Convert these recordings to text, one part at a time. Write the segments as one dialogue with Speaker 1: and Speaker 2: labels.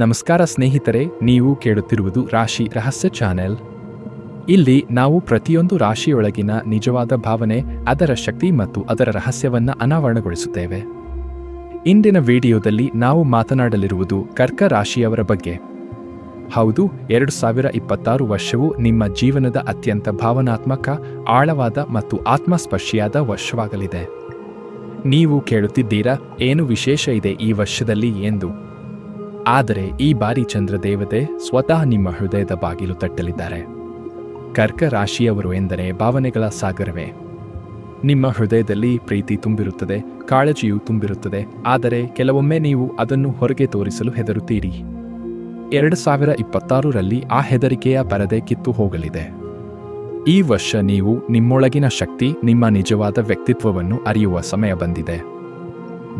Speaker 1: ನಮಸ್ಕಾರ ಸ್ನೇಹಿತರೆ, ನೀವು ಕೇಳುತ್ತಿರುವುದು ರಾಶಿ ರಹಸ್ಯ ಚಾನೆಲ್. ಇಲ್ಲಿ ನಾವು ಪ್ರತಿಯೊಂದು ರಾಶಿಯೊಳಗಿನ ನಿಜವಾದ ಭಾವನೆ, ಅದರ ಶಕ್ತಿ ಮತ್ತು ಅದರ ರಹಸ್ಯವನ್ನು ಅನಾವರಣಗೊಳಿಸುತ್ತೇವೆ. ಇಂದಿನ ವಿಡಿಯೋದಲ್ಲಿ ನಾವು ಮಾತನಾಡಲಿರುವುದು ಕರ್ಕ ರಾಶಿಯವರ ಬಗ್ಗೆ. ಹೌದು, ಎರಡು ಸಾವಿರ ಇಪ್ಪತ್ತಾರು ವರ್ಷವು ನಿಮ್ಮ ಜೀವನದ ಅತ್ಯಂತ ಭಾವನಾತ್ಮಕ, ಆಳವಾದ ಮತ್ತು ಆತ್ಮಸ್ಪರ್ಶಿಯಾದ ವರ್ಷವಾಗಲಿದೆ. ನೀವು ಕೇಳುತ್ತಿದ್ದೀರಾ, ಏನು ವಿಶೇಷ ಇದೆ ಈ ವರ್ಷದಲ್ಲಿ ಎಂದು? ಆದರೆ ಈ ಬಾರಿ ಚಂದ್ರ ದೇವತೆ ಸ್ವತಃ ನಿಮ್ಮ ಹೃದಯದ ಬಾಗಿಲು ತಟ್ಟಲಿದ್ದಾರೆ. ಕರ್ಕ ರಾಶಿಯವರು ಎಂದರೆ ಭಾವನೆಗಳ ಸಾಗರವೇ. ನಿಮ್ಮ ಹೃದಯದಲ್ಲಿ ಪ್ರೀತಿ ತುಂಬಿರುತ್ತದೆ, ಕಾಳಜಿಯು ತುಂಬಿರುತ್ತದೆ, ಆದರೆ ಕೆಲವೊಮ್ಮೆ ನೀವು ಅದನ್ನು ಹೊರಗೆ ತೋರಿಸಲು ಹೆದರುತ್ತೀರಿ. ಎರಡು ಸಾವಿರ ಇಪ್ಪತ್ತಾರರಲ್ಲಿ ಆ ಹೆದರಿಕೆಯ ಪರದೆ ಕಿತ್ತು ಹೋಗಲಿದೆ. ಈ ವರ್ಷ ನೀವು ನಿಮ್ಮೊಳಗಿನ ಶಕ್ತಿ, ನಿಮ್ಮ ನಿಜವಾದ ವ್ಯಕ್ತಿತ್ವವನ್ನು ಅರಿಯುವ ಸಮಯ ಬಂದಿದೆ.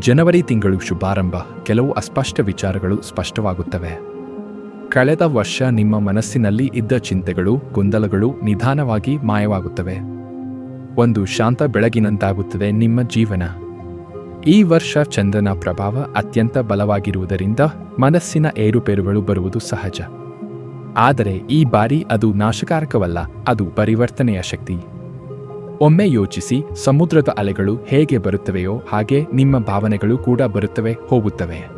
Speaker 1: ಜನವರಿ ತಿಂಗಳು ಶುಭಾರಂಭ. ಕೆಲವು ಅಸ್ಪಷ್ಟ ವಿಚಾರಗಳು ಸ್ಪಷ್ಟವಾಗುತ್ತವೆ. ಕಳೆದ ವರ್ಷ ನಿಮ್ಮ ಮನಸ್ಸಿನಲ್ಲಿ ಇದ್ದ ಚಿಂತೆಗಳು, ಗೊಂದಲಗಳು ನಿಧಾನವಾಗಿ ಮಾಯವಾಗುತ್ತವೆ. ಒಂದು ಶಾಂತ ಬೆಳಗಿನಂತಾಗುತ್ತದೆ ನಿಮ್ಮ ಜೀವನ. ಈ ವರ್ಷ ಚಂದ್ರನ ಪ್ರಭಾವ ಅತ್ಯಂತ ಬಲವಾಗಿರುವುದರಿಂದ ಮನಸ್ಸಿನ ಏರುಪೇರುಗಳು ಬರುವುದು ಸಹಜ. ಆದರೆ ಈ ಬಾರಿ ಅದು ನಾಶಕಾರಕವಲ್ಲ, ಅದು ಪರಿವರ್ತನೆಯ ಶಕ್ತಿ. ಒಮ್ಮೆ ಯೋಚಿಸಿ ಸಮುದ್ರದ ಅಲೆಗಳು ಹೇಗೆ ಬರುತ್ತವೆಯೋ ಹಾಗೆ ನಿಮ್ಮ ಭಾವನೆಗಳು ಕೂಡ ಬರುತ್ತವೆ, ಹೋಗುತ್ತವೆ.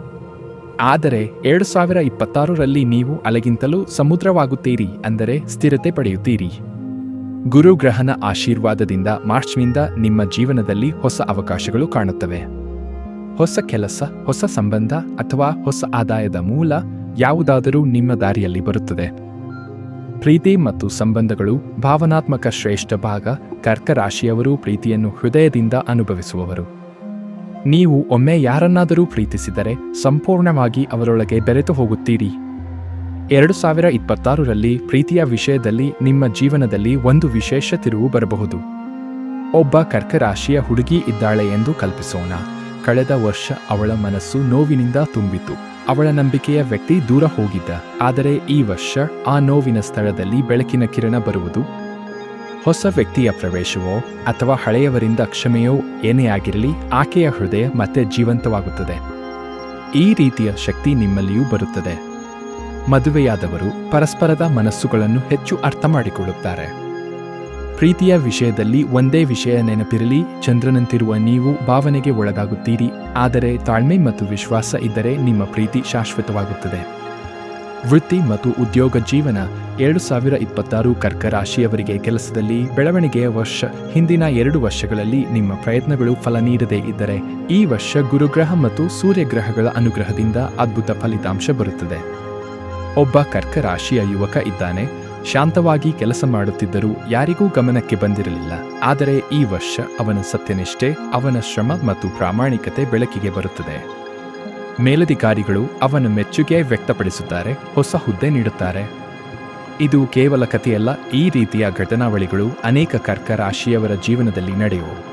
Speaker 1: ಆದರೆ ಎರಡು ಸಾವಿರ ಇಪ್ಪತ್ತಾರರಲ್ಲಿ ನೀವು ಅಲೆಗಿಂತಲೂ ಸಮುದ್ರವಾಗುತ್ತೀರಿ ಅಂದರೆ ಸ್ಥಿರತೆ ಪಡೆಯುತ್ತೀರಿ. ಗುರುಗ್ರಹನ ಆಶೀರ್ವಾದದಿಂದ ಮಾರ್ಚ್ನಿಂದ ನಿಮ್ಮ ಜೀವನದಲ್ಲಿ ಹೊಸ ಅವಕಾಶಗಳು ಕಾಣುತ್ತವೆ. ಹೊಸ ಕೆಲಸ, ಹೊಸ ಸಂಬಂಧ ಅಥವಾ ಹೊಸ ಆದಾಯದ ಮೂಲ ಯಾವುದಾದರೂ ನಿಮ್ಮ ದಾರಿಯಲ್ಲಿ ಬರುತ್ತದೆ. ಪ್ರೀತಿ ಮತ್ತು ಸಂಬಂಧಗಳು ಭಾವನಾತ್ಮಕ ಶ್ರೇಷ್ಠ ಭಾಗ ಕರ್ಕರಾಶಿಯವರು ಪ್ರೀತಿಯನ್ನು ಹೃದಯದಿಂದ ಅನುಭವಿಸುವವರು. ನೀವು ಒಮ್ಮೆ ಯಾರನ್ನಾದರೂ ಪ್ರೀತಿಸಿದರೆ ಸಂಪೂರ್ಣವಾಗಿ ಅವರೊಳಗೆ ಬೆರೆತು ಹೋಗುತ್ತೀರಿ. ಎರಡು ಸಾವಿರ ಇಪ್ಪತ್ತಾರರಲ್ಲಿ ಪ್ರೀತಿಯ ವಿಷಯದಲ್ಲಿ ನಿಮ್ಮ ಜೀವನದಲ್ಲಿ ಒಂದು ವಿಶೇಷ ತಿರುವು ಬರಬಹುದು. ಒಬ್ಬ ಕರ್ಕರಾಶಿಯ ಹುಡುಗಿ ಇದ್ದಾಳೆ ಎಂದು ಕಲ್ಪಿಸೋಣ. ಕಳೆದ ವರ್ಷ ಅವಳ ಮನಸ್ಸು ನೋವಿನಿಂದ ತುಂಬಿತು ಅವಳ ನಂಬಿಕೆಯ ವ್ಯಕ್ತಿ ದೂರ ಹೋಗಿದ್ದ. ಆದರೆ ಈ ವರ್ಷ ಆ ನೋವಿನ ಸ್ಥಳದಲ್ಲಿ ಬೆಳಕಿನ ಕಿರಣ ಬರುವುದು. ಹೊಸ ವ್ಯಕ್ತಿಯ ಪ್ರವೇಶವೋ ಅಥವಾ ಹಳೆಯವರಿಂದ ಕ್ಷಮೆಯೋ ಏನೇ ಆಗಿರಲಿ, ಆಕೆಯ ಹೃದಯ ಮತ್ತೆ ಜೀವಂತವಾಗುತ್ತದೆ. ಈ ರೀತಿಯ ಶಕ್ತಿ ನಿಮ್ಮಲ್ಲಿಯೂ ಬರುತ್ತದೆ. ಮದುವೆಯಾದವರು ಪರಸ್ಪರದ ಮನಸ್ಸುಗಳನ್ನು ಹೆಚ್ಚು ಅರ್ಥ ಮಾಡಿಕೊಳ್ಳುತ್ತಾರೆ ಪ್ರೀತಿಯ ವಿಷಯದಲ್ಲಿ ಒಂದೇ ವಿಷಯ ನೆನಪಿರಲಿ, ಚಂದ್ರನಂತಿರುವ ನೀವು ಭಾವನೆಗೆ ಒಳಗಾಗುತ್ತೀರಿ, ಆದರೆ ತಾಳ್ಮೆ ಮತ್ತು ವಿಶ್ವಾಸ ಇದ್ದರೆ ನಿಮ್ಮ ಪ್ರೀತಿ ಶಾಶ್ವತವಾಗುತ್ತದೆ. ವೃತ್ತಿ ಮತ್ತು ಉದ್ಯೋಗ ಜೀವನ ಎರಡು ಸಾವಿರ ಇಪ್ಪತ್ತಾರು ಕರ್ಕ ರಾಶಿಯವರಿಗೆ ಕೆಲಸದಲ್ಲಿ ಬೆಳವಣಿಗೆಯ ವರ್ಷ, ಹಿಂದಿನ ಎರಡು ವರ್ಷಗಳಲ್ಲಿ ನಿಮ್ಮ ಪ್ರಯತ್ನಗಳು ಫಲ ನೀಡದೇ ಇದ್ದರೆ, ಈ ವರ್ಷ ಗುರುಗ್ರಹ ಮತ್ತು ಸೂರ್ಯಗ್ರಹಗಳ ಅನುಗ್ರಹದಿಂದ ಅದ್ಭುತ ಫಲಿತಾಂಶ ಬರುತ್ತದೆ. ಒಬ್ಬ ಕರ್ಕ ರಾಶಿಯ ಯುವಕ ಇದ್ದಾನೆ ಶಾಂತವಾಗಿ ಕೆಲಸ ಮಾಡುತ್ತಿದ್ದರೂ ಯಾರಿಗೂ ಗಮನಕ್ಕೆ ಬಂದಿರಲಿಲ್ಲ. ಆದರೆ ಈ ವರ್ಷ ಅವನ ಸತ್ಯನಿಷ್ಠೆ, ಅವನ ಶ್ರಮ ಮತ್ತು ಪ್ರಾಮಾಣಿಕತೆ ಬೆಳಕಿಗೆ ಬರುತ್ತದೆ. ಮೇಲಧಿಕಾರಿಗಳು ಅವನ ಮೆಚ್ಚುಗೆ ವ್ಯಕ್ತಪಡಿಸುತ್ತಾರೆ, ಹೊಸ ಹುದ್ದೆ ನೀಡುತ್ತಾರೆ. ಇದು ಕೇವಲ ಕಥೆಯಲ್ಲ, ಈ ರೀತಿಯ ಘಟನಾವಳಿಗಳು ಅನೇಕ ಕರ್ಕ ರಾಶಿಯವರ ಜೀವನದಲ್ಲಿ ನಡೆಯುವು.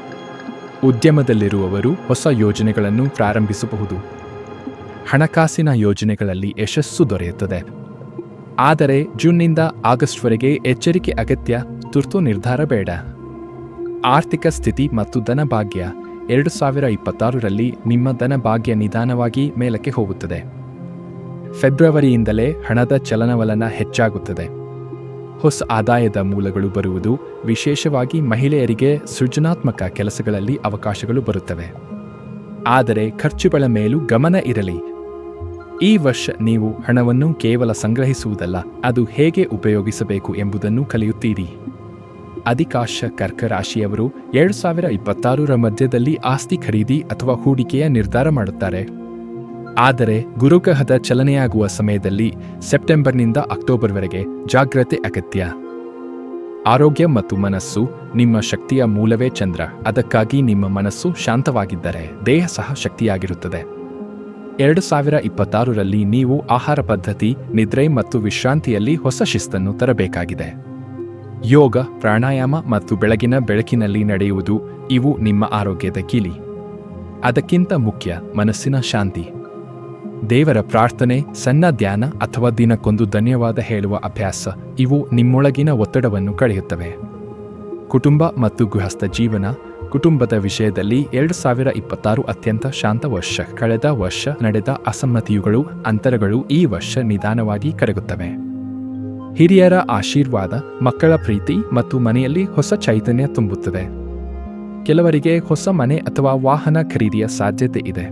Speaker 1: ಉದ್ಯಮದಲ್ಲಿರುವವರು ಹೊಸ ಯೋಜನೆಗಳನ್ನು ಪ್ರಾರಂಭಿಸಬಹುದು. ಹಣಕಾಸಿನ ಯೋಜನೆಗಳಲ್ಲಿ ಯಶಸ್ಸು ದೊರೆಯುತ್ತದೆ. ಆದರೆ ಜೂನ್ನಿಂದ ಆಗಸ್ಟ್ವರೆಗೆ ಎಚ್ಚರಿಕೆ ಅಗತ್ಯ, ತುರ್ತು ನಿರ್ಧಾರ ಬೇಡ. ಆರ್ಥಿಕ ಸ್ಥಿತಿ ಮತ್ತು ಧನಭಾಗ್ಯ ಎರಡು ಸಾವಿರ ಇಪ್ಪತ್ತಾರರಲ್ಲಿ ನಿಮ್ಮ ಧನಭಾಗ್ಯ ನಿಧಾನವಾಗಿ ಮೇಲಕ್ಕೆ ಹೋಗುತ್ತದೆ. ಫೆಬ್ರವರಿಯಿಂದಲೇ ಹಣದ ಚಲನವಲನ ಹೆಚ್ಚಾಗುತ್ತದೆ. ಹೊಸ ಆದಾಯದ ಮೂಲಗಳು ಬರುವುದು ವಿಶೇಷವಾಗಿ ಮಹಿಳೆಯರಿಗೆ ಸೃಜನಾತ್ಮಕ ಕೆಲಸಗಳಲ್ಲಿ ಅವಕಾಶಗಳು ಬರುತ್ತವೆ. ಆದರೆ ಖರ್ಚುಗಳ ಮೇಲೂ ಗಮನ ಇರಲಿ. ಈ ವರ್ಷ ನೀವು ಹಣವನ್ನು ಕೇವಲ ಸಂಗ್ರಹಿಸುವುದಲ್ಲ, ಅದು ಹೇಗೆ ಉಪಯೋಗಿಸಬೇಕು ಎಂಬುದನ್ನು ಕಲಿಯುತ್ತೀರಿ. ಅಧಿಕಾಶ ಕರ್ಕ ರಾಶಿಯವರು ಎರಡು ಸಾವಿರ ಇಪ್ಪತ್ತಾರರ ಮಧ್ಯದಲ್ಲಿ ಆಸ್ತಿ ಖರೀದಿ ಅಥವಾ ಹೂಡಿಕೆಯ ನಿರ್ಧಾರ ಮಾಡುತ್ತಾರೆ. ಆದರೆ ಗುರುಗ್ರಹದ ಚಲನೆಯಾಗುವ ಸಮಯದಲ್ಲಿ ಸೆಪ್ಟೆಂಬರ್ನಿಂದ ಅಕ್ಟೋಬರ್ವರೆಗೆ ಜಾಗ್ರತೆ ಅಗತ್ಯ. ಆರೋಗ್ಯ ಮತ್ತು ಮನಸ್ಸು, ನಿಮ್ಮ ಶಕ್ತಿಯ ಮೂಲವೇ ಚಂದ್ರ, ಅದಕ್ಕಾಗಿ ನಿಮ್ಮ ಮನಸ್ಸು ಶಾಂತವಾಗಿದ್ದರೆ ದೇಹ ಸಹ ಶಕ್ತಿಯಾಗಿರುತ್ತದೆ. ಎರಡು ಸಾವಿರ ಇಪ್ಪತ್ತಾರರಲ್ಲಿ ನೀವು ಆಹಾರ ಪದ್ಧತಿ, ನಿದ್ರೆ ಮತ್ತು ವಿಶ್ರಾಂತಿಯಲ್ಲಿ ಹೊಸ ಶಿಸ್ತನ್ನು ತರಬೇಕಾಗಿದೆ. ಯೋಗ, ಪ್ರಾಣಾಯಾಮ ಮತ್ತು ಬೆಳಗಿನ ಬೆಳಕಿನಲ್ಲಿ ನಡೆಯುವುದು ಇವು ನಿಮ್ಮ ಆರೋಗ್ಯದ ಕೀಲಿ. ಅದಕ್ಕಿಂತ ಮುಖ್ಯ ಮನಸ್ಸಿನ ಶಾಂತಿ. ದೇವರ ಪ್ರಾರ್ಥನೆ, ಸಣ್ಣ ಧ್ಯಾನ ಅಥವಾ ದಿನಕ್ಕೊಂದು ಧನ್ಯವಾದ ಹೇಳುವ ಅಭ್ಯಾಸ ಇವು ನಿಮ್ಮೊಳಗಿನ ಒತ್ತಡವನ್ನು ಕಳೆಯುತ್ತವೆ. ಕುಟುಂಬ ಮತ್ತು ಗೃಹಸ್ಥ ಜೀವನ ಕುಟುಂಬದ ವಿಷಯದಲ್ಲಿ ಎರಡು ಸಾವಿರ ಇಪ್ಪತ್ತಾರು ಅತ್ಯಂತ ಶಾಂತ ವರ್ಷ. ಕಳೆದ ವರ್ಷ ನಡೆದ ಅಸಮ್ಮತಿಯುಗಳು, ಅಂತರಗಳು ಈ ವರ್ಷ ನಿಧಾನವಾಗಿ ಕರಗುತ್ತವೆ. ಹಿರಿಯರ ಆಶೀರ್ವಾದ, ಮಕ್ಕಳ ಪ್ರೀತಿ ಮತ್ತು ಮನೆಯಲ್ಲಿ ಹೊಸ ಚೈತನ್ಯ ತುಂಬುತ್ತದೆ. ಕೆಲವರಿಗೆ ಹೊಸ ಮನೆ ಅಥವಾ ವಾಹನ ಖರೀದಿಯ ಸಾಧ್ಯತೆ ಇದೆ.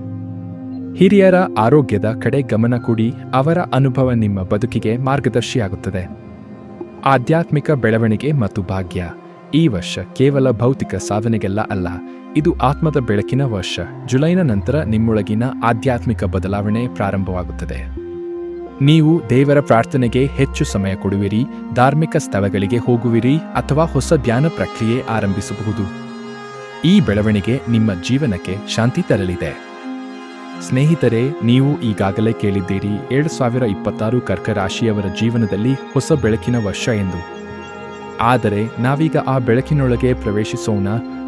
Speaker 1: ಹಿರಿಯರ ಆರೋಗ್ಯದ ಕಡೆ ಗಮನ ಕೂಡಿ, ಅವರ ಅನುಭವ ನಿಮ್ಮ ಬದುಕಿಗೆ ಮಾರ್ಗದರ್ಶಿಯಾಗುತ್ತದೆ. ಆಧ್ಯಾತ್ಮಿಕ ಬೆಳವಣಿಗೆ ಮತ್ತು ಭಾಗ್ಯ. ಈ ವರ್ಷ ಕೇವಲ ಭೌತಿಕ ಸಾಧನೆಗೆಲ್ಲ ಅಲ್ಲ, ಇದು ಆತ್ಮದ ಬೆಳಕಿನ ವರ್ಷ. ಜುಲೈನ ನಂತರ ನಿಮ್ಮೊಳಗಿನ ಆಧ್ಯಾತ್ಮಿಕ ಬದಲಾವಣೆ ಪ್ರಾರಂಭವಾಗುತ್ತದೆ. ನೀವು ದೇವರ ಪ್ರಾರ್ಥನೆಗೆ ಹೆಚ್ಚು ಸಮಯ ಕೊಡುವಿರಿ, ಧಾರ್ಮಿಕ ಸ್ಥಳಗಳಿಗೆ ಹೋಗುವಿರಿ ಅಥವಾ ಹೊಸ ಧ್ಯಾನ ಪ್ರಕ್ರಿಯೆ ಆರಂಭಿಸಬಹುದು. ಈ ಬೆಳವಣಿಗೆ ನಿಮ್ಮ ಜೀವನಕ್ಕೆ ಶಾಂತಿ ತರಲಿದೆ. ಸ್ನೇಹಿತರೆ, ನೀವು ಈಗಾಗಲೇ ಕೇಳಿದ್ದೀರಿ, ಎರಡು ಸಾವಿರ ಇಪ್ಪತ್ತಾರು ಕರ್ಕ ರಾಶಿಯವರ ಜೀವನದಲ್ಲಿ ಹೊಸ ಬೆಳಕಿನ ವರ್ಷ ಎಂದು. ಆದರೆ ನಾವೀಗ ಆ ಬೆಳಕಿನೊಳಗೆ ಪ್ರವೇಶಿಸೋಣ.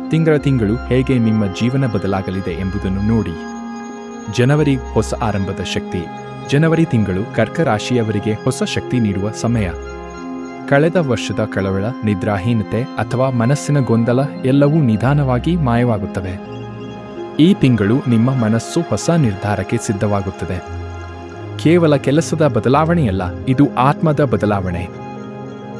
Speaker 1: ತಿಂಗಳ ತಿಂಗಳು ಹೇಗೆ ನಿಮ್ಮ ಜೀವನ ಬದಲಾಗಲಿದೆ ಎಂಬುದನ್ನು ನೋಡಿ. ಜನವರಿ ಹೊಸ ಆರಂಭದ ಶಕ್ತಿ. ಜನವರಿ ತಿಂಗಳು ಕರ್ಕರಾಶಿಯವರಿಗೆ ಹೊಸ ಶಕ್ತಿ ನೀಡುವ ಸಮಯ. ಕಳೆದ ವರ್ಷದ ಕಳವಳ, ನಿದ್ರಾಹೀನತೆ ಅಥವಾ ಮನಸ್ಸಿನ ಗೊಂದಲ ಎಲ್ಲವೂ ನಿಧಾನವಾಗಿ ಮಾಯವಾಗುತ್ತವೆ. ಈ ತಿಂಗಳು ನಿಮ್ಮ ಮನಸ್ಸು ಹೊಸ ನಿರ್ಧಾರಕ್ಕೆ ಸಿದ್ಧವಾಗುತ್ತದೆ. ಕೇವಲ ಕೆಲಸದ ಬದಲಾವಣೆಯಲ್ಲ, ಇದು ಆತ್ಮದ ಬದಲಾವಣೆ.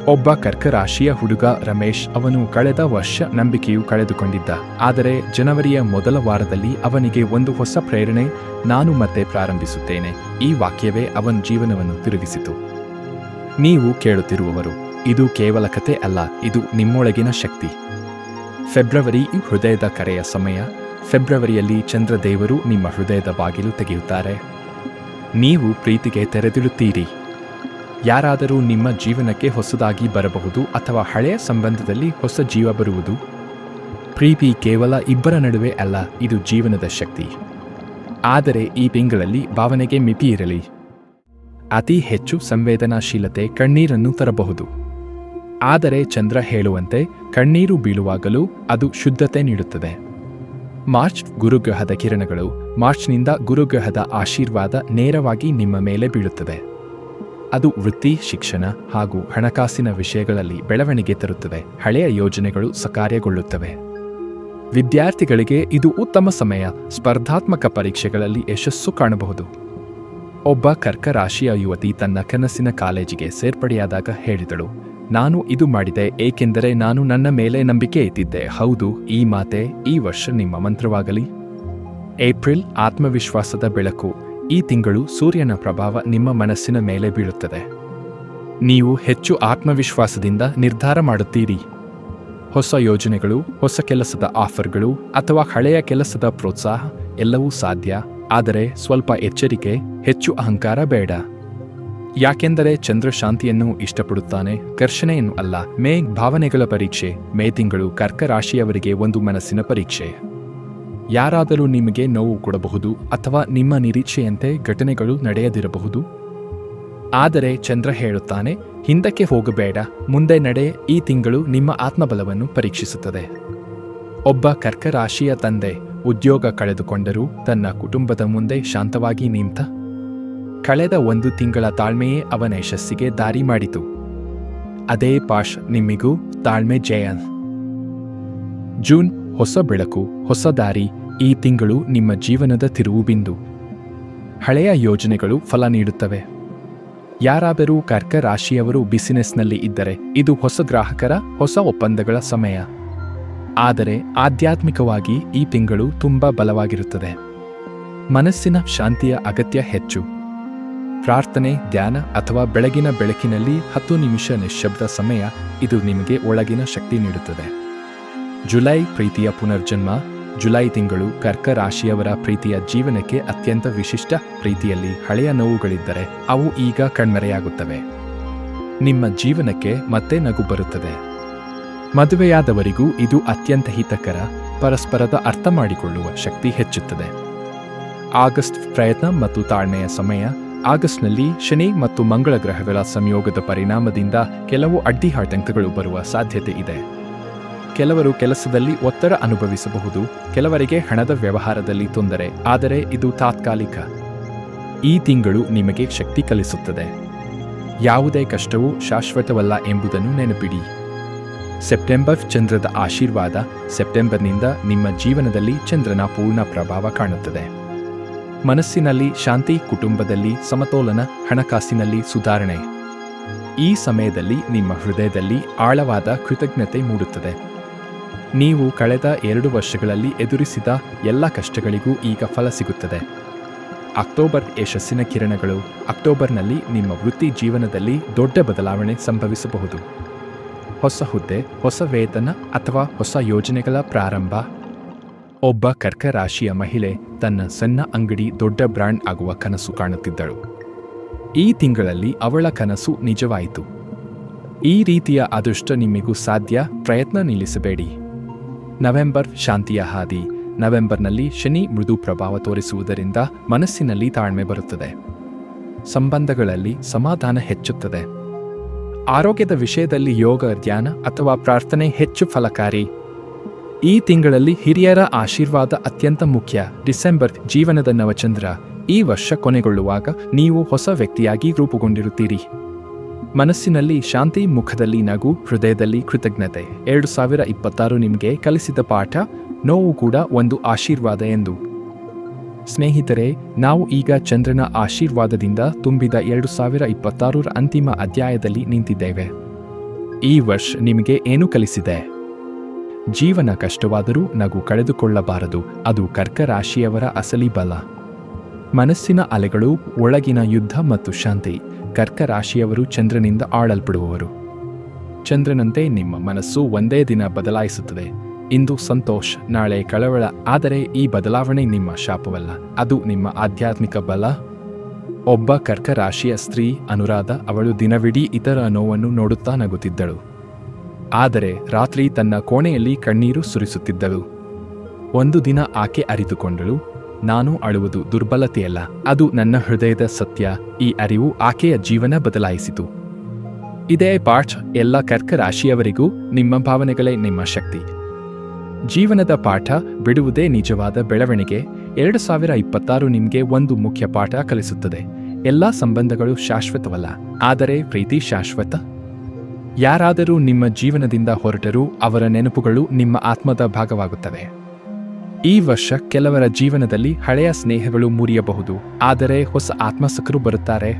Speaker 1: ಒಬ್ಬ ಕರ್ಕರಾಶಿಯ ಹುಡುಗ ರಮೇಶ್ ಅವನು ಕಳೆದ ವರ್ಷ ನಂಬಿಕೆಯು ಕಳೆದುಕೊಂಡಿದ್ದ. ಆದರೆ ಜನವರಿಯ ಮೊದಲ ವಾರದಲ್ಲಿ ಅವನಿಗೆ ಒಂದು ಹೊಸ ಪ್ರೇರಣೆ, ನಾನು ಮತ್ತೆ ಪ್ರಾರಂಭಿಸುತ್ತೇನೆ. ಈ ವಾಕ್ಯವೇ ಅವನ ಜೀವನವನ್ನು ತಿರುಗಿಸಿತು. ನೀವು ಕೇಳುತ್ತಿರುವವರು, ಇದು ಕೇವಲ ಕತೆ ಅಲ್ಲ, ಇದು ನಿಮ್ಮೊಳಗಿನ ಶಕ್ತಿ. ಫೆಬ್ರವರಿ ಹೃದಯದ ಕರೆಯ ಸಮಯ. ಫೆಬ್ರವರಿಯಲ್ಲಿ ಚಂದ್ರದೇವರು ನಿಮ್ಮ ಹೃದಯದ ಬಾಗಿಲು ತೆಗೆಯುತ್ತಾರೆ. ನೀವು ಪ್ರೀತಿಗೆ ತೆರೆದಿಡುತ್ತೀರಿ. ಯಾರಾದರೂ ನಿಮ್ಮ ಜೀವನಕ್ಕೆ ಹೊಸದಾಗಿ ಬರಬಹುದು ಅಥವಾ ಹಳೆಯ ಸಂಬಂಧದಲ್ಲಿ ಹೊಸ ಜೀವ ಬರುವುದು? ಪ್ರೀತಿ ಕೇವಲ ಇಬ್ಬರ ನಡುವೆ ಅಲ್ಲ, ಇದು ಜೀವನದ ಶಕ್ತಿ. ಆದರೆ ಈ ತಿಂಗಳಲ್ಲಿ ಭಾವನೆಗೆ ಮಿತಿ ಇರಲಿ. ಅತಿ ಹೆಚ್ಚು ಸಂವೇದನಾಶೀಲತೆ ಕಣ್ಣೀರನ್ನು ತರಬಹುದು. ಆದರೆ ಚಂದ್ರ ಹೇಳುವಂತೆ, ಕಣ್ಣೀರು ಬೀಳುವಾಗಲೂ ಅದು ಶುದ್ಧತೆ ನೀಡುತ್ತದೆ. ಮಾರ್ಚ್ ಗುರುಗ್ರಹದ ಕಿರಣಗಳು ಮಾರ್ಚ್ನಿಂದ ಗುರುಗ್ರಹದ ಆಶೀರ್ವಾದ ನೇರವಾಗಿ ನಿಮ್ಮ ಮೇಲೆ ಬೀಳುತ್ತದೆ. ಅದು ವೃತ್ತಿ, ಶಿಕ್ಷಣ ಹಾಗೂ ಹಣಕಾಸಿನ ವಿಷಯಗಳಲ್ಲಿ ಬೆಳವಣಿಗೆ ತರುತ್ತದೆ ಹಳೆಯ ಯೋಜನೆಗಳು ಸಕಾರ್ಯಗೊಳ್ಳುತ್ತವೆ. ವಿದ್ಯಾರ್ಥಿಗಳಿಗೆ ಇದು ಉತ್ತಮ ಸಮಯ. ಸ್ಪರ್ಧಾತ್ಮಕ ಪರೀಕ್ಷೆಗಳಲ್ಲಿ ಯಶಸ್ಸು ಕಾಣಬಹುದು. ಒಬ್ಬ ಕರ್ಕರಾಶಿಯ ಯುವತಿ ತನ್ನ ಕನಸಿನ ಕಾಲೇಜಿಗೆ ಸೇರ್ಪಡೆಯಾದಾಗ ಹೇಳಿದಳು, ನಾನು ಇದು ಮಾಡಿದೆ, ಏಕೆಂದರೆ ನಾನು ನನ್ನ ಮೇಲೆ ನಂಬಿಕೆ ಇಟ್ಟಿದ್ದೆ. ಹೌದು, ಈ ಮಾತೆ ಈ ವರ್ಷ ನಿಮ್ಮ ಮಂತ್ರವಾಗಲಿ? ಏಪ್ರಿಲ್, ಆತ್ಮವಿಶ್ವಾಸದ ಬೆಳಕು. ಈ ತಿಂಗಳು ಸೂರ್ಯನ ಪ್ರಭಾವ ನಿಮ್ಮ ಮನಸ್ಸಿನ ಮೇಲೆ ಬೀಳುತ್ತದೆ. ನೀವು ಹೆಚ್ಚು ಆತ್ಮವಿಶ್ವಾಸದಿಂದ ನಿರ್ಧಾರ ಮಾಡುತ್ತೀರಿ. ಹೊಸ ಯೋಜನೆಗಳು, ಹೊಸ ಕೆಲಸದ ಆಫರ್ಗಳು ಅಥವಾ ಹಳೆಯ ಕೆಲಸದ ಪ್ರೋತ್ಸಾಹ ಎಲ್ಲವೂ ಸಾಧ್ಯ, ಆದರೆ ಸ್ವಲ್ಪ ಎಚ್ಚರಿಕೆ, ಹೆಚ್ಚು ಅಹಂಕಾರ ಬೇಡ. ಯಾಕೆಂದರೆ ಚಂದ್ರಶಾಂತಿಯನ್ನು ಇಷ್ಟಪಡುತ್ತಾನೆ, ಘರ್ಷಣೆಯನ್ನು ಅಲ್ಲ, ಮೇ ಭಾವನೆಗಳ ಪರೀಕ್ಷೆ, ಮೇ ತಿಂಗಳು ಕರ್ಕ ರಾಶಿಯವರಿಗೆ ಒಂದು ಮನಸ್ಸಿನ ಪರೀಕ್ಷೆ. ಯಾರಾದರೂ ನಿಮಗೆ ನೋವು ಕೊಡಬಹುದು ಅಥವಾ ನಿಮ್ಮ ನಿರೀಕ್ಷೆಯಂತೆ ಘಟನೆಗಳು ನಡೆಯದಿರಬಹುದು? ಆದರೆ ಚಂದ್ರ ಹೇಳುತ್ತಾನೆ, ಹಿಂದಕ್ಕೆ ಹೋಗಬೇಡ, ಮುಂದೆ ನಡೆ, ಈ ತಿಂಗಳು ನಿಮ್ಮ ಆತ್ಮಬಲವನ್ನು ಪರೀಕ್ಷಿಸುತ್ತದೆ. ಒಬ್ಬ ಕರ್ಕರಾಶಿಯ ತಂದೆ, ಉದ್ಯೋಗ ಕಳೆದುಕೊಂಡರೂ ತನ್ನ ಕುಟುಂಬದ ಮುಂದೆ ಶಾಂತವಾಗಿ ನಿಂತ, ಕಳೆದ ಒಂದು ತಿಂಗಳ ತಾಳ್ಮೆಯೇ ಅವನ ಯಶಸ್ಸಿಗೆ ದಾರಿ ಮಾಡಿತು. ಅದೇ ಪಾಶ್ ನಿಮ್ಮಿಗೂ ತಾಳ್ಮೆ ಜಯ ಜೂನ್ ಹೊಸ ಬೆಳಕು, ಹೊಸ ದಾರಿ ಈ ತಿಂಗಳು ನಿಮ್ಮ ಜೀವನದ ತಿರುವು ಬಿಂದು ಹಳೆಯ ಯೋಜನೆಗಳು ಫಲ ನೀಡುತ್ತವೆ. ಯಾರಾದರೂ ಕರ್ಕ ರಾಶಿಯವರು ಬಿಸಿನೆಸ್ನಲ್ಲಿ ಇದ್ದರೆ ಇದು ಹೊಸ ಗ್ರಾಹಕರ, ಹೊಸ ಒಪ್ಪಂದಗಳ ಸಮಯ. ಆದರೆ ಆಧ್ಯಾತ್ಮಿಕವಾಗಿ ಈ ತಿಂಗಳು ತುಂಬಾ ಬಲವಾಗಿರುತ್ತದೆ. ಮನಸ್ಸಿನ ಶಾಂತಿಯ ಅಗತ್ಯ ಹೆಚ್ಚು. ಪ್ರಾರ್ಥನೆ, ಧ್ಯಾನ ಅಥವಾ ಬೆಳಗಿನ ಬೆಳಕಿನಲ್ಲಿ ಹತ್ತು ನಿಮಿಷ ನಿಶ್ಶಬ್ದ ಸಮಯ ಇದು ನಿಮಗೆ ಒಳಗಿನ ಶಕ್ತಿ ನೀಡುತ್ತದೆ. ಜುಲೈ ಪ್ರೀತಿಯ ಪುನರ್ಜನ್ಮ, ಜುಲೈ ತಿಂಗಳು ಕರ್ಕ ರಾಶಿಯವರ ಪ್ರೀತಿಯ ಜೀವನಕ್ಕೆ ಅತ್ಯಂತ ವಿಶಿಷ್ಟ ಪ್ರೀತಿಯಲ್ಲಿ ಹಳೆಯ ನೋವುಗಳಿದ್ದರೆ ಅವು ಈಗ ಕಣ್ಮರೆಯಾಗುತ್ತವೆ. ನಿಮ್ಮ ಜೀವನಕ್ಕೆ ಮತ್ತೆ ನಗು ಬರುತ್ತದೆ. ಮದುವೆಯಾದವರಿಗೂ ಇದು ಅತ್ಯಂತ ಹಿತಕರ, ಪರಸ್ಪರದ ಅರ್ಥ ಮಾಡಿಕೊಳ್ಳುವ ಶಕ್ತಿ ಹೆಚ್ಚುತ್ತದೆ. ಆಗಸ್ಟ್ ಪ್ರಯತ್ನ ಮತ್ತು ತಾಳ್ಮೆಯ ಸಮಯ, ಆಗಸ್ಟ್ನಲ್ಲಿ ಶನಿ ಮತ್ತು ಮಂಗಳ ಗ್ರಹಗಳ ಸಂಯೋಗದ ಪರಿಣಾಮದಿಂದ ಕೆಲವು ಅಡ್ಡಿ ಆತಂಕಗಳು ಬರುವ ಸಾಧ್ಯತೆ ಇದೆ. ಕೆಲವರು ಕೆಲಸದಲ್ಲಿ ಒತ್ತಡ ಅನುಭವಿಸಬಹುದು, ಕೆಲವರಿಗೆ ಹಣದ ವ್ಯವಹಾರದಲ್ಲಿ ತೊಂದರೆ, ಆದರೆ ಇದು ತಾತ್ಕಾಲಿಕ. ಈ ತಿಂಗಳು ನಿಮಗೆ ಶಕ್ತಿ ಕಲಿಸುತ್ತದೆ. ಯಾವುದೇ ಕಷ್ಟವೂ ಶಾಶ್ವತವಲ್ಲ ಎಂಬುದನ್ನು ನೆನಪಿಡಿ. ಸೆಪ್ಟೆಂಬರ್ ಚಂದ್ರದ ಆಶೀರ್ವಾದ ಸೆಪ್ಟೆಂಬರ್ನಿಂದ ನಿಮ್ಮ ಜೀವನದಲ್ಲಿ ಚಂದ್ರನ ಪೂರ್ಣ ಪ್ರಭಾವ ಕಾಣುತ್ತದೆ. ಮನಸ್ಸಿನಲ್ಲಿ ಶಾಂತಿ, ಕುಟುಂಬದಲ್ಲಿ ಸಮತೋಲನ, ಹಣಕಾಸಿನಲ್ಲಿ ಸುಧಾರಣೆ. ಈ ಸಮಯದಲ್ಲಿ ನಿಮ್ಮ ಹೃದಯದಲ್ಲಿ ಆಳವಾದ ಕೃತಜ್ಞತೆ ಮೂಡುತ್ತದೆ. ನೀವು ಕಳೆದ ಎರಡು ವರ್ಷಗಳಲ್ಲಿ ಎದುರಿಸಿದ ಎಲ್ಲ ಕಷ್ಟಗಳಿಗೂ ಈಗ ಫಲ ಸಿಗುತ್ತದೆ. ಅಕ್ಟೋಬರ್ ಯಶಸ್ಸಿನ ಕಿರಣಗಳು, ಅಕ್ಟೋಬರ್ನಲ್ಲಿ ನಿಮ್ಮ ವೃತ್ತಿ ಜೀವನದಲ್ಲಿ ದೊಡ್ಡ ಬದಲಾವಣೆ ಸಂಭವಿಸಬಹುದು. ಹೊಸ ಹುದ್ದೆ, ಹೊಸ ವೇತನ ಅಥವಾ ಹೊಸ ಯೋಜನೆಗಳ ಪ್ರಾರಂಭ. ಒಬ್ಬ ಕರ್ಕ ರಾಶಿಯ ಮಹಿಳೆ ತನ್ನ ಸಣ್ಣ ಅಂಗಡಿ ದೊಡ್ಡ ಬ್ರ್ಯಾಂಡ್ ಆಗುವ ಕನಸು ಕಾಣುತ್ತಿದ್ದಳು. ಈ ತಿಂಗಳಲ್ಲಿ ಅವಳ ಕನಸು ನಿಜವಾಯಿತು. ಈ ರೀತಿಯ ಅದೃಷ್ಟ ನಿಮಗೂ ಸಾಧ್ಯ ಪ್ರಯತ್ನ ನಿಲ್ಲಿಸಬೇಡಿ. ನವೆಂಬರ್ ಶಾಂತಿಯ ಹಾದಿ. ನವೆಂಬರ್ನಲ್ಲಿ ಶನಿ ಮೃದು ಪ್ರಭಾವ ತೋರಿಸುವುದರಿಂದ ಮನಸ್ಸಿನಲ್ಲಿ ತಾಳ್ಮೆ ಬರುತ್ತದೆ. ಸಂಬಂಧಗಳಲ್ಲಿ ಸಮಾಧಾನ ಹೆಚ್ಚುತ್ತದೆ. ಆರೋಗ್ಯದ ವಿಷಯದಲ್ಲಿ ಯೋಗ, ಧ್ಯಾನ ಅಥವಾ ಪ್ರಾರ್ಥನೆ ಹೆಚ್ಚು ಫಲಕಾರಿ. ಈ ತಿಂಗಳಲ್ಲಿ ಹಿರಿಯರ ಆಶೀರ್ವಾದ ಅತ್ಯಂತ ಮುಖ್ಯ. ಡಿಸೆಂಬರ್ ಜೀವನದ ನವಚಂದ್ರ. ಈ ವರ್ಷ ಕೊನೆಗೊಳ್ಳುವಾಗ ನೀವು ಹೊಸ ವ್ಯಕ್ತಿಯಾಗಿ ರೂಪುಗೊಂಡಿರುತ್ತೀರಿ. ಮನಸ್ಸಿನಲ್ಲಿ ಶಾಂತಿ, ಮುಖದಲ್ಲಿ ನಗು, ಹೃದಯದಲ್ಲಿ ಕೃತಜ್ಞತೆ. ಎರಡು ಸಾವಿರ ಇಪ್ಪತ್ತಾರು ನಿಮಗೆ ಕಲಿಸಿದ ಪಾಠ, ನೋವು ಕೂಡ ಒಂದು ಆಶೀರ್ವಾದ ಎಂದು. ಸ್ನೇಹಿತರೆ, ನಾವು ಈಗ ಚಂದ್ರನ ಆಶೀರ್ವಾದದಿಂದ ತುಂಬಿದ ಎರಡು ಸಾವಿರ ಇಪ್ಪತ್ತಾರರ ಅಂತಿಮ ಅಧ್ಯಾಯದಲ್ಲಿ ನಿಂತಿದ್ದೇವೆ. ಈ ವರ್ಷ ನಿಮಗೆ ಏನು ಕಲಿಸಿದೆ? ಜೀವನ ಕಷ್ಟವಾದರೂ ನಗು ಕಳೆದುಕೊಳ್ಳಬಾರದು, ಅದು ಕರ್ಕರಾಶಿಯವರ ಅಸಲಿ ಬಲ. ಮನಸ್ಸಿನ ಅಲೆಗಳು, ಒಳಗಿನ ಯುದ್ಧ ಮತ್ತು ಶಾಂತಿ ಕರ್ಕ ರಾಶಿಯವರು ಚಂದ್ರನಿಂದ ಆಳಲ್ಪಡುವವರು. ಚಂದ್ರನಂತೆ ನಿಮ್ಮ ಮನಸ್ಸು ಒಂದೇ ದಿನ ಬದಲಾಯಿಸುತ್ತದೆ. ಇಂದು ಸಂತೋಷ್, ನಾಳೆ ಕಳವಳ, ಆದರೆ ಈ ಬದಲಾವಣೆ ನಿಮ್ಮ ಶಾಪವಲ್ಲ, ಅದು ನಿಮ್ಮ ಆಧ್ಯಾತ್ಮಿಕ ಬಲ. ಒಬ್ಬ ಕರ್ಕ ರಾಶಿಯ ಸ್ತ್ರೀ ಅನುರಾಧ, ಅವಳು ದಿನವಿಡೀ ಇತರ ನೋವನ್ನು ನೋಡುತ್ತಾ ನಗುತ್ತಿದ್ದಳು. ಆದರೆ ರಾತ್ರಿ ತನ್ನ ಕೋಣೆಯಲ್ಲಿ ಕಣ್ಣೀರು ಸುರಿಸುತ್ತಿದ್ದಳು. ಒಂದು ದಿನ ಆಕೆ ಅರಿತುಕೊಂಡಳು ನಾನು ಅಳುವುದು ದುರ್ಬಲತೆಯಲ್ಲ, ಅದು ನನ್ನ ಹೃದಯದ ಸತ್ಯ, ಈ ಅರಿವು ಆಕೆಯ ಜೀವನ ಬದಲಾಯಿಸಿತು. ಇದೇ ಪಾಠ ಎಲ್ಲ ಕರ್ಕ ರಾಶಿಯವರಿಗೂ ನಿಮ್ಮ ಭಾವನೆಗಳೇ ನಿಮ್ಮ ಶಕ್ತಿ. ಜೀವನದ ಪಾಠ ಬಿಡುವುದೇ ನಿಜವಾದ ಬೆಳವಣಿಗೆ, ಎರಡು ಸಾವಿರ ಇಪ್ಪತ್ತಾರು ನಿಮಗೆ ಒಂದು ಮುಖ್ಯ ಪಾಠ ಕಲಿಸುತ್ತದೆ. ಎಲ್ಲ ಸಂಬಂಧಗಳು ಶಾಶ್ವತವಲ್ಲ, ಆದರೆ ಪ್ರೀತಿ ಶಾಶ್ವತ. ಯಾರಾದರೂ ನಿಮ್ಮ ಜೀವನದಿಂದ ಹೊರಟರೂ, ಅವರ ನೆನಪುಗಳು ನಿಮ್ಮ ಆತ್ಮದ ಭಾಗವಾಗುತ್ತವೆ. ಈ ವರ್ಷ ಕೆಲವರ ಜೀವನದಲ್ಲಿ ಹಳೆಯ ಸ್ನೇಹಗಳು ಮುರಿಯಬಹುದು, ಆದರೆ ಹೊಸ ಆತ್ಮಸಕರು ಬರುತ್ತಾರೆ.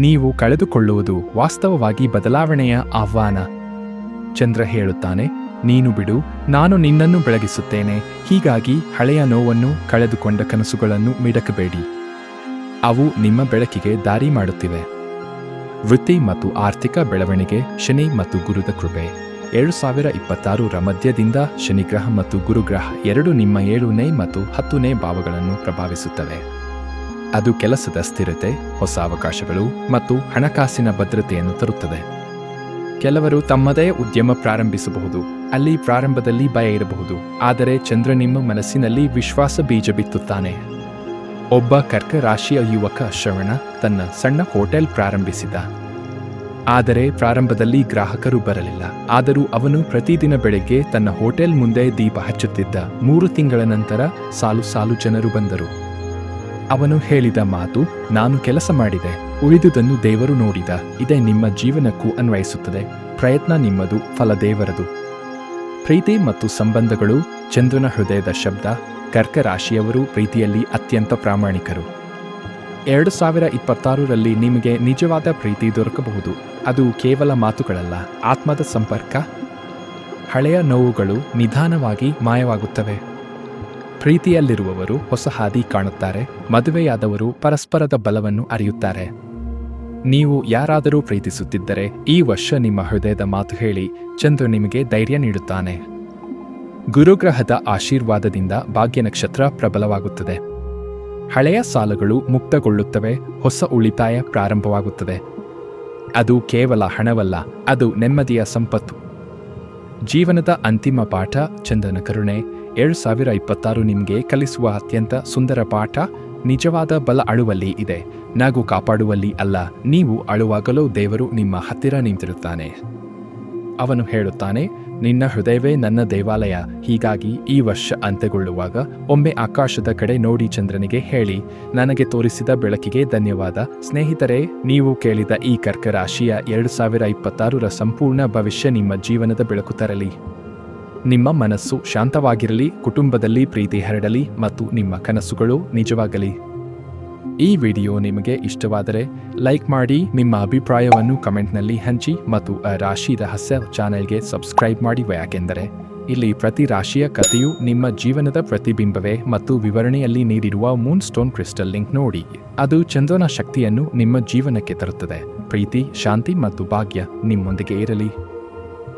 Speaker 1: ನೀವು ಕಳೆದುಕೊಳ್ಳುವುದು ವಾಸ್ತವವಾಗಿ ಬದಲಾವಣೆಯ ಆಹ್ವಾನ. ಚಂದ್ರ ಹೇಳುತ್ತಾನೆ, ನೀನು ಬಿಡು, ನಾನು ನಿನ್ನನ್ನು ಬೆಳಗಿಸುತ್ತೇನೆ, ಹೀಗಾಗಿ ಹಳೆಯ ನೋವನ್ನು ಕಳೆದುಕೊಂಡ ಕನಸುಗಳನ್ನು ಮಿಡಕಬೇಡಿ. ಅವು ನಿಮ್ಮ ಬೆಳಕಿಗೆ ದಾರಿ ಮಾಡುತ್ತಿವೆ. ವೃತ್ತಿ ಮತ್ತು ಆರ್ಥಿಕ ಬೆಳವಣಿಗೆ, ಶನಿ ಮತ್ತು ಗುರುದ ಕೃಪೆ. ಎರಡು ಸಾವಿರ ಇಪ್ಪತ್ತಾರರ ಮಧ್ಯದಿಂದ ಶನಿಗ್ರಹ ಮತ್ತು ಗುರುಗ್ರಹ ಎರಡು ನಿಮ್ಮ ಏಳನೇ ಮತ್ತು ಹತ್ತನೇ ಭಾವಗಳನ್ನು ಪ್ರಭಾವಿಸುತ್ತವೆ. ಅದು ಕೆಲಸದ ಸ್ಥಿರತೆ, ಹೊಸ ಅವಕಾಶಗಳು ಮತ್ತು ಹಣಕಾಸಿನ ಭದ್ರತೆಯನ್ನು ತರುತ್ತದೆ. ಕೆಲವರು ತಮ್ಮದೇ ಉದ್ಯಮ ಪ್ರಾರಂಭಿಸಬಹುದು, ಅಲ್ಲಿ ಪ್ರಾರಂಭದಲ್ಲಿ ಭಯ ಇರಬಹುದು, ಆದರೆ ಚಂದ್ರ ನಿಮ್ಮ ಮನಸ್ಸಿನಲ್ಲಿ ವಿಶ್ವಾಸ ಬೀಜ ಬಿತ್ತುತ್ತಾನೆ. ಒಬ್ಬ ಕರ್ಕ ರಾಶಿಯ ಯುವಕ ಶ್ರವಣ ತನ್ನ ಸಣ್ಣ ಹೋಟೆಲ್ ಪ್ರಾರಂಭಿಸಿದ. ಆದರೆ ಪ್ರಾರಂಭದಲ್ಲಿ ಗ್ರಾಹಕರು ಬರಲಿಲ್ಲ. ಆದರೂ ಅವನು ಪ್ರತಿದಿನ ಬೆಳಗ್ಗೆ ತನ್ನ ಹೋಟೆಲ್ ಮುಂದೆ ದೀಪ ಹಚ್ಚುತ್ತಿದ್ದ. ಮೂರು ತಿಂಗಳ ನಂತರ ಸಾಲು ಸಾಲು ಜನರು ಬಂದರು. ಅವನು ಹೇಳಿದ ಮಾತು, ನಾನು ಕೆಲಸ ಮಾಡಿದೆ. ಉಳಿದುದನ್ನು ದೇವರು ನೋಡಿದ. ಇದೇ ನಿಮ್ಮ ಜೀವನಕ್ಕೂ ಅನ್ವಯಿಸುತ್ತದೆ. ಪ್ರಯತ್ನ ನಿಮ್ಮದು, ಫಲ ದೇವರದು. ಪ್ರೀತಿ ಮತ್ತು ಸಂಬಂಧಗಳು, ಚಂದ್ರನ ಹೃದಯದ ಶಬ್ದ ಕರ್ಕ ರಾಶಿಯವರು ಪ್ರೀತಿಯಲ್ಲಿ ಅತ್ಯಂತ ಪ್ರಾಮಾಣಿಕರು. ಎರಡು ಸಾವಿರ ಇಪ್ಪತ್ತಾರರಲ್ಲಿ ನಿಮಗೆ ನಿಜವಾದ ಪ್ರೀತಿ ದೊರಕಬಹುದು. ಅದು ಕೇವಲ ಮಾತುಗಳಲ್ಲ, ಆತ್ಮದ ಸಂಪರ್ಕ. ಹಳೆಯ ನೋವುಗಳು ನಿಧಾನವಾಗಿ ಮಾಯವಾಗುತ್ತವೆ. ಪ್ರೀತಿಯಲ್ಲಿರುವವರು ಹೊಸ ಹಾದಿ ಕಾಣುತ್ತಾರೆ, ಮದುವೆಯಾದವರು ಪರಸ್ಪರದ ಬಲವನ್ನು ಅರಿಯುತ್ತಾರೆ. ನೀವು ಯಾರಾದರೂ ಪ್ರೀತಿಸುತ್ತಿದ್ದರೆ ಈ ವರ್ಷ ನಿಮ್ಮ ಹೃದಯದ ಮಾತು ಹೇಳಿ, ಚಂದ್ರ ನಿಮಗೆ ಧೈರ್ಯ ನೀಡುತ್ತಾನೆ. ಗುರುಗ್ರಹದ ಆಶೀರ್ವಾದದಿಂದ ಭಾಗ್ಯ ನಕ್ಷತ್ರ ಪ್ರಬಲವಾಗುತ್ತದೆ. ಹಳೆಯ ಸಾಲಗಳು ಮುಕ್ತಗೊಳ್ಳುತ್ತವೆ, ಹೊಸ ಉಳಿತಾಯ ಪ್ರಾರಂಭವಾಗುತ್ತದೆ. ಅದು ಕೇವಲ ಹಣವಲ್ಲ, ಅದು ನೆಮ್ಮದಿಯ ಸಂಪತ್ತು. ಜೀವನದ ಅಂತಿಮ ಪಾಠ, ಚಂದನ ಕರುಣೆ, ಎರಡು ಸಾವಿರ ಇಪ್ಪತ್ತಾರು ನಿಮಗೆ ಕಲಿಸುವ ಅತ್ಯಂತ ಸುಂದರ ಪಾಠ, ನಿಜವಾದ ಬಲ ಅಳುವಲ್ಲಿ ಇದೆ. ನಗು ಕಾಪಾಡುವಲ್ಲಿ ಅಲ್ಲ, ನೀವು ಅಳುವಾಗಲೂ ದೇವರು ನಿಮ್ಮ ಹತ್ತಿರ ನಿಂತಿರುತ್ತಾನೆ. ಅವನು ಹೇಳುತ್ತಾನೆ ನಿನ್ನ ಹೃದಯವೇ ನನ್ನ ದೇವಾಲಯ. ಹೀಗಾಗಿ ಈ ವರ್ಷ ಅಂತ್ಯಗೊಳ್ಳುವಾಗ ಒಮ್ಮೆ ಆಕಾಶದ ಕಡೆ ನೋಡಿ ಚಂದ್ರನಿಗೆ ಹೇಳಿ, ನನಗೆ ತೋರಿಸಿದ ಬೆಳಕಿಗೆ ಧನ್ಯವಾದ. ಸ್ನೇಹಿತರೆ, ನೀವು ಕೇಳಿದ ಈ ಕರ್ಕ ರಾಶಿಯ ಎರಡು ಸಾವಿರ ಇಪ್ಪತ್ತಾರರ ಸಂಪೂರ್ಣ ಭವಿಷ್ಯ ನಿಮ್ಮ ಜೀವನದ ಬೆಳಕು ತರಲಿ. ನಿಮ್ಮ ಮನಸ್ಸು ಶಾಂತವಾಗಿರಲಿ, ಕುಟುಂಬದಲ್ಲಿ ಪ್ರೀತಿ ಹರಡಲಿ ಮತ್ತು ನಿಮ್ಮ ಕನಸುಗಳು ನಿಜವಾಗಲಿ. ಈ ವಿಡಿಯೋ ನಿಮಗೆ ಇಷ್ಟವಾದರೆ ಲೈಕ್ ಮಾಡಿ ನಿಮ್ಮ ಅಭಿಪ್ರಾಯವನ್ನು ಕಮೆಂಟ್ನಲ್ಲಿ ಹಂಚಿ ಮತ್ತು ರಾಶಿ ರಹಸ್ಯ ಚಾನೆಲ್ಗೆ ಸಬ್ಸ್ಕ್ರೈಬ್ ಮಾಡಿ ಯಾಕೆಂದರೆ ಇಲ್ಲಿ ಪ್ರತಿ ರಾಶಿಯ ಕಥೆಯು ನಿಮ್ಮ ಜೀವನದ ಪ್ರತಿಬಿಂಬವೇ ಮತ್ತು ವಿವರಣೆಯಲ್ಲಿ ನೀಡಿರುವ ಮೂನ್ ಸ್ಟೋನ್ ಕ್ರಿಸ್ಟಲ್ ಲಿಂಕ್ ನೋಡಿ. ಅದು ಚಂದ್ರನ ಶಕ್ತಿಯನ್ನು ನಿಮ್ಮ ಜೀವನಕ್ಕೆ ತರುತ್ತದೆ. ಪ್ರೀತಿ, ಶಾಂತಿ ಮತ್ತು ಭಾಗ್ಯ ನಿಮ್ಮೊಂದಿಗೆ ಇರಲಿ.